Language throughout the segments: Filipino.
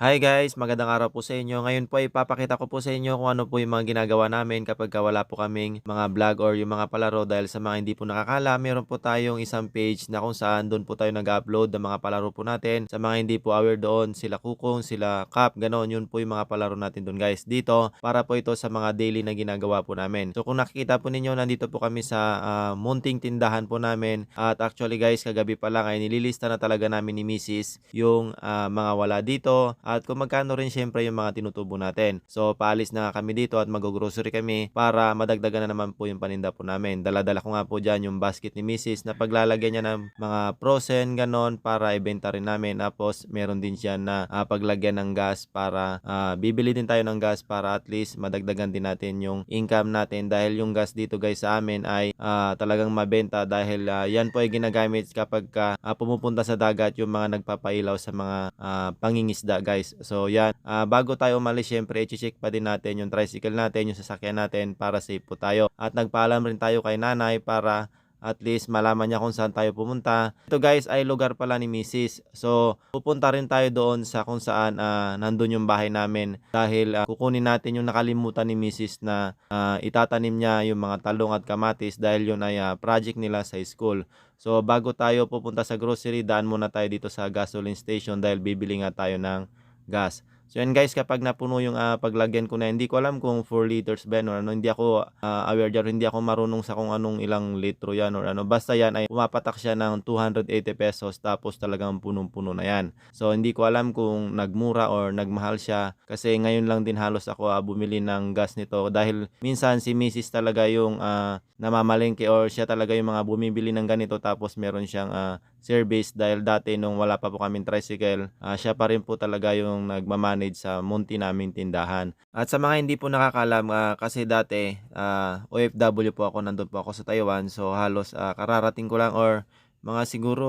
Hi guys, magandang araw po sa inyo. Ngayon po ipapakita ko po sa inyo kung ano po yung mga ginagawa namin kapag ka wala po kaming mga vlog or yung mga palaro dahil sa mga hindi po nakakala, meron po tayong isang page na kung saan doon po tayo nag-upload ng mga palaro po natin. Sa mga hindi po aware doon, sila Kukong, sila Kap, ganon, yun po yung mga palaro natin doon guys. Dito, para po ito sa mga daily na ginagawa po namin. So kung nakikita po ninyo, nandito po kami sa ah, munting tindahan po namin at actually guys, kagabi pa lang ay nililista na talaga namin ni Mrs. yung ah, mga wala dito at kung magkano rin syempre yung mga tinutubo natin. So paalis na kami dito at mag-grocery kami para madagdagan na naman po yung paninda po namin. Dala-dala ko nga po dyan yung basket ni Mrs. na paglalagyan niya ng mga frozen ganon para ibenta rin namin. Tapos meron din siya na ah, paglagyan ng gas para ah, bibili din tayo ng gas para at least madagdagan din natin yung income natin dahil yung gas dito guys sa amin ay ah, talagang mabenta dahil ah, yan po ay ginagamit kapag ka, ah, pumupunta sa dagat yung mga nagpapailaw sa mga ah, pangingisda guys. So yan, Ah, bago tayo umalis syempre i-check pa din natin yung tricycle natin, yung sasakyan natin para safe po tayo. At nagpaalam rin tayo kay nanay para at least malaman niya kung saan tayo pumunta. Ito guys ay lugar pala ni Mrs. So pupunta rin tayo doon sa kung saan ah, nandun yung bahay namin dahil ah, kukunin natin yung nakalimutan ni Mrs. na ah, itatanim niya yung mga talong at kamatis dahil yun ay ah, project nila sa school. So bago tayo pupunta sa grocery, daan muna tayo dito sa gasoline station dahil bibili nga tayo ng gas. So yan guys, kapag napuno yung ah, paglagyan ko na, hindi ko alam kung 4 liters ba yan or ano, hindi ako ah, aware dyan, hindi ako marunong sa kung anong ilang litro yan or ano. Basta yan ay pumapatak siya ng 280 pesos tapos talagang punong-puno na yan. So hindi ko alam kung nagmura or nagmahal siya kasi ngayon lang din halos ako ah, bumili ng gas nito dahil minsan si Mrs. talaga yung ah, namamalengke or siya talaga yung mga bumibili ng ganito tapos meron siyang ah, service dahil dati nung wala pa po kaming tricycle, ah, siya pa rin po talaga yung nagmamanage sa munti naming tindahan. At sa mga hindi po nakakalam, ah, kasi dati ah, OFW po ako, nandun po ako sa Taiwan, so halos ah, kararating ko lang or mga siguro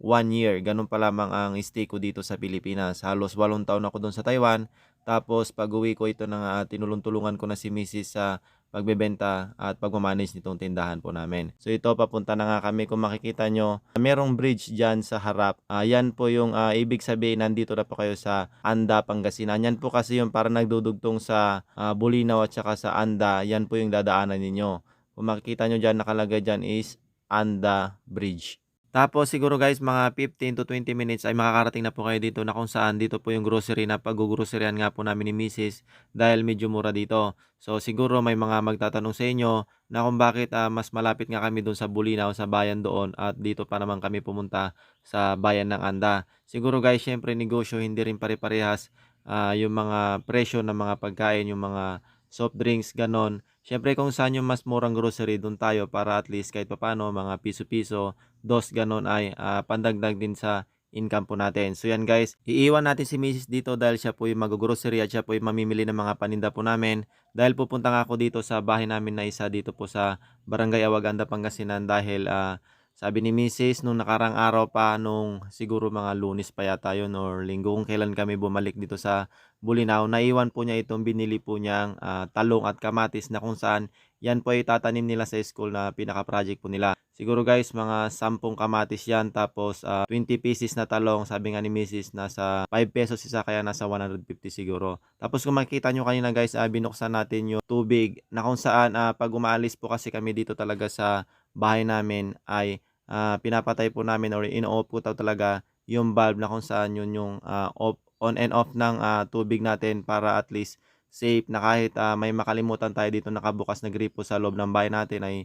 one year, ganun pa lamang ang stay ko dito sa Pilipinas. Halos walong taon ako doon sa Taiwan. Tapos pag uwi ko ito na uh, tinulong-tulungan ko na si Mrs. sa pagbebenta at pagmamanage nitong tindahan po namin. So ito papunta na nga kami kung makikita nyo. Merong bridge dyan sa harap. Ah, yan po yung ah, ibig sabihin nandito na po kayo sa Anda, Pangasinan. Yan po kasi yung para nagdudugtong sa ah, Bulinaw at saka sa Anda. Yan po yung dadaanan ninyo. Kung makikita nyo dyan nakalagay dyan is Anda Bridge. Tapos siguro guys mga 15 to 20 minutes ay makakarating na po kayo dito na kung saan dito po yung grocery na pag-groceryan nga po namin ni Mrs. dahil medyo mura dito. So siguro may mga magtatanong sa inyo na kung bakit ah, mas malapit nga kami doon sa Bulinaw sa bayan doon at dito pa naman kami pumunta sa bayan ng Anda. Siguro guys syempre negosyo hindi rin pare-parehas ah, yung mga presyo ng mga pagkain, yung mga soft drinks, ganon. Syempre kung saan yung mas murang grocery doon tayo para at least kahit papano mga piso-piso dos ganon ay ah, pandagdag din sa income po natin. So yan guys, iiwan natin si Mrs. dito dahil siya po yung mag-grocery at siya po yung mamimili ng mga paninda po namin. Dahil pupunta nga ako dito sa bahay namin na isa dito po sa Barangay Awaganda, Pangasinan dahil ah, sabi ni Mrs. nung nakarang araw pa nung siguro mga lunes pa yata yun or linggo kung kailan kami bumalik dito sa Bulinaw, naiwan po niya itong binili po niyang ah, talong at kamatis na kung saan yan po ay tatanim nila sa school na pinaka-project po nila. Siguro guys, mga 10 kamatis yan tapos ah, 20 pieces na talong. Sabi nga ni Mrs. nasa 5 pesos isa kaya nasa 150 siguro. Tapos kung makikita nyo kanina guys, ah, binuksan natin yung tubig na kung saan ah, pag umaalis po kasi kami dito talaga sa bahay namin ay ah, pinapatay po namin or in-off po talaga yung valve na kung saan yun yung ah, off, on and off ng ah, tubig natin para at least safe na kahit ah, may makalimutan tayo dito nakabukas na gripo sa loob ng bahay natin ay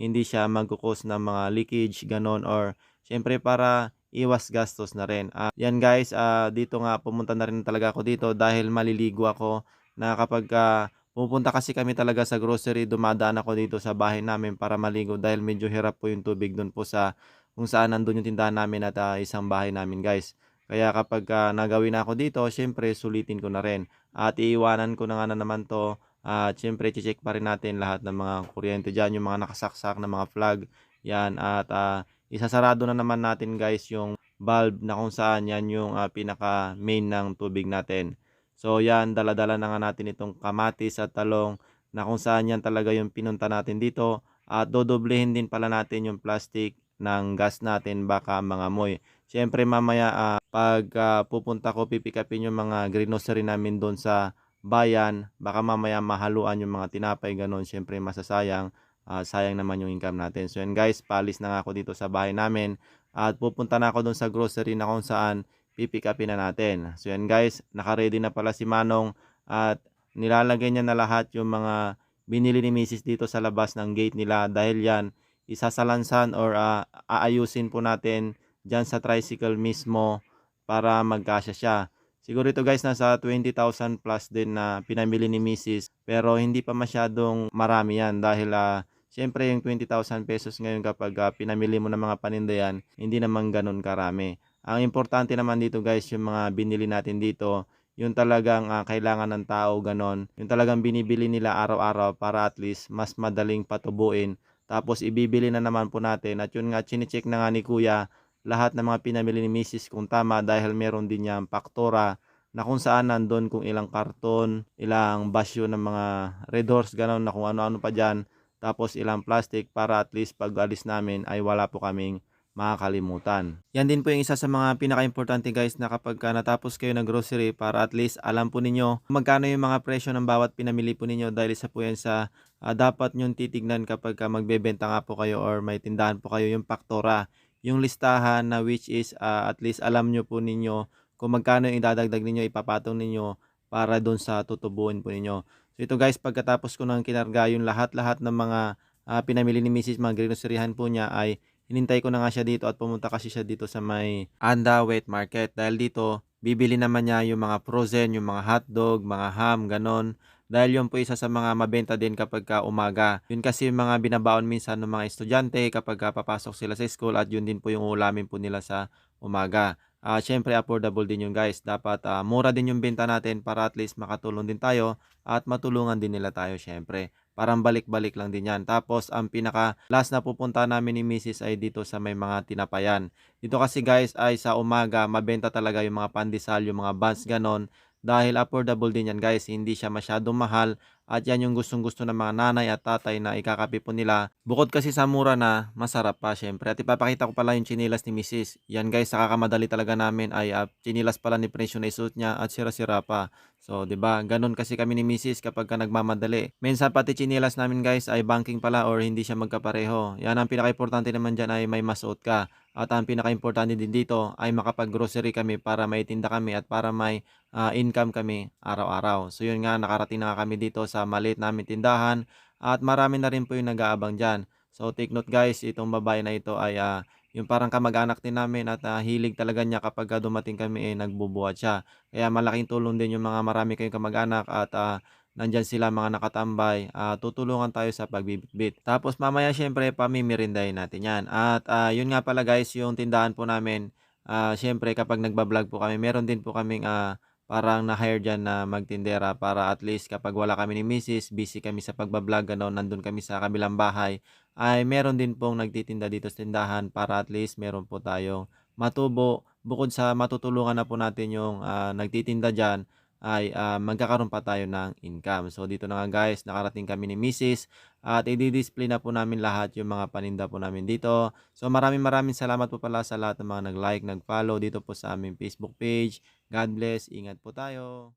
hindi siya magkukos ng mga leakage, ganon, or syempre para iwas gastos na rin. Ah, yan guys, ah, dito nga pumunta na rin talaga ako dito dahil maliligo ako na kapag ah, pupunta kasi kami talaga sa grocery, dumadaan ako dito sa bahay namin para maligo dahil medyo hirap po yung tubig doon po sa kung saan nandun yung tindahan namin at ah, isang bahay namin guys. Kaya kapag ah, nagawin na ako dito, syempre sulitin ko na rin. At iiwanan ko na nga na naman to at syempre, check pa rin natin lahat ng mga kuryente dyan, yung mga nakasaksak na mga flag. Yan, at ah, isasarado na naman natin guys yung valve na kung saan yan yung ah, pinaka main ng tubig natin. So yan, daladala na nga natin itong kamatis at talong na kung saan yan talaga yung pinunta natin dito. At dodoblehin din pala natin yung plastic ng gas natin baka mga moy. Siyempre mamaya, ah, 'pag, ah, pupunta ko pipick upin yung mga grocery namin do'n sa bayan, baka mamaya mahaluan yung mga tinapay gano'n, siyempre masasayang, ah, sayang naman yung income natin. So 'yan guys, paalis na nga ako dito sa bahay namin at pupunta na ako do'n sa grocery na kung saan pipick upin na natin. So 'yan guys, naka-ready na pala si Manong at nilalagay niya na lahat yung mga binili ni misis dito sa labas ng gate nila dahil 'yan isasalansan or, ah, aayusin po natin diyan sa tricycle mismo para magkasya siya. Siguro ito guys nasa 20,000 plus din na pinamili ni misis pero hindi pa masyadong marami 'yan dahil, ah, siyempre yung 20,000 pesos ngayon kapag, ah, pinamili mo ng mga paninda 'yan, hindi naman gano'n karami. Ang importante naman dito guys yung mga binili natin dito, yung talagang, ah, kailangan ng tao gano'n, yung talagang binibili nila araw-araw para at least mas madaling patubuin. Tapos ibibili na naman po natin. At yun nga chine-check na nga ni kuya lahat ng mga pinamili ni misis kung tama dahil meron din niyang paktura na kung saan nandun kung ilang karton, ilang basyo ng mga Red Horse gano'n na kung ano-ano pa diyan, tapos ilang plastic para at least pag alis namin ay wala po kaming makakalimutan. Yan din po yung isa sa mga pinakaimportante guys na kapagka natapos kayo ng grocery para at least alam po ninyo magkano yung mga presyo ng bawat pinamili po ninyo dahil isa po yan sa ah, dapat nyong titignan kapagka magbebenta nga po kayo or may tindahan po kayo yung paktora yung listahan na which is ah, at least alam nyo po ninyo kung magkano yung idadagdag ninyo, ipapatong ninyo para doon sa tutubuin po ninyo. So ito guys, pagkatapos ko nang kinarga yung lahat-lahat ng mga ah, pinamili ni Mrs. mga groceryhan po niya ay hinintay ko na nga siya dito at pumunta kasi siya dito sa may Anda Wet Market dahil dito bibili naman niya yung mga frozen, yung mga hotdog, mga ham, ganon. Dahil yun po isa sa mga mabenta din kapag ka umaga. Yun kasi yung mga binabaon minsan ng mga estudyante kapag ka papasok sila sa school at yun din po yung ulamin po nila sa umaga. Ah, syempre affordable din yun guys. Dapat ah, mura din yung benta natin para at least makatulong din tayo at matulungan din nila tayo syempre. Parang balik-balik lang din yan. Tapos ang pinaka last na pupunta namin ni Mrs. ay dito sa may mga tinapayan. Dito kasi guys ay sa umaga mabenta talaga yung mga pandesal, yung mga buns ganon. Dahil affordable din yan guys, hindi siya masyadong mahal at yan yung gustong gusto ng mga nanay at tatay na ikakape po nila. Bukod kasi sa mura na, masarap pa syempre. At ipapakita ko pala yung chinilas ni Mrs. Yan guys, nakakamadali talaga namin ay uh, chinilas pala ni presyo na isuot niya at sira-sira pa. So, 'di ba? Ganun kasi kami ni Mrs. kapag ka nagmamadali. Minsan pati chinilas namin guys ay banking pala or hindi siya magkapareho. Yan ang pinaka-importante naman diyan ay may masuot ka. At ang pinaka-importante din dito ay makapag-grocery kami para may tinda kami at para may uh, income kami araw-araw. So yun nga, nakarating na kami dito sa maliit namin tindahan at marami na rin po yung nag-aabang dyan. So take note guys, itong babae na ito ay uh, yung parang kamag-anak din namin at uh, hilig talaga niya kapag dumating kami eh, nagbubuhat siya. Kaya malaking tulong din yung mga marami kayong kamag-anak at uh, nandyan sila mga nakatambay, uh, tutulungan tayo sa pagbibitbit. Tapos mamaya syempre pamimirindahin natin yan. At uh, yun nga pala guys, yung tindahan po namin, uh, syempre kapag nagbablog po kami, meron din po kaming uh, parang na-hire dyan na magtindera para at least kapag wala kami ni Mrs. busy kami sa pagbablog, ano, nandun kami sa kabilang bahay, ay meron din pong nagtitinda dito sa tindahan para at least meron po tayong matubo. Bukod sa matutulungan na po natin yung uh, nagtitinda dyan, ay uh, magkakaroon pa tayo ng income. So dito na nga guys, nakarating kami ni Mrs. At i-display na po namin lahat yung mga paninda po namin dito. So maraming maraming salamat po pala sa lahat ng mga nag-like, nag-follow dito po sa aming Facebook page. God bless, ingat po tayo.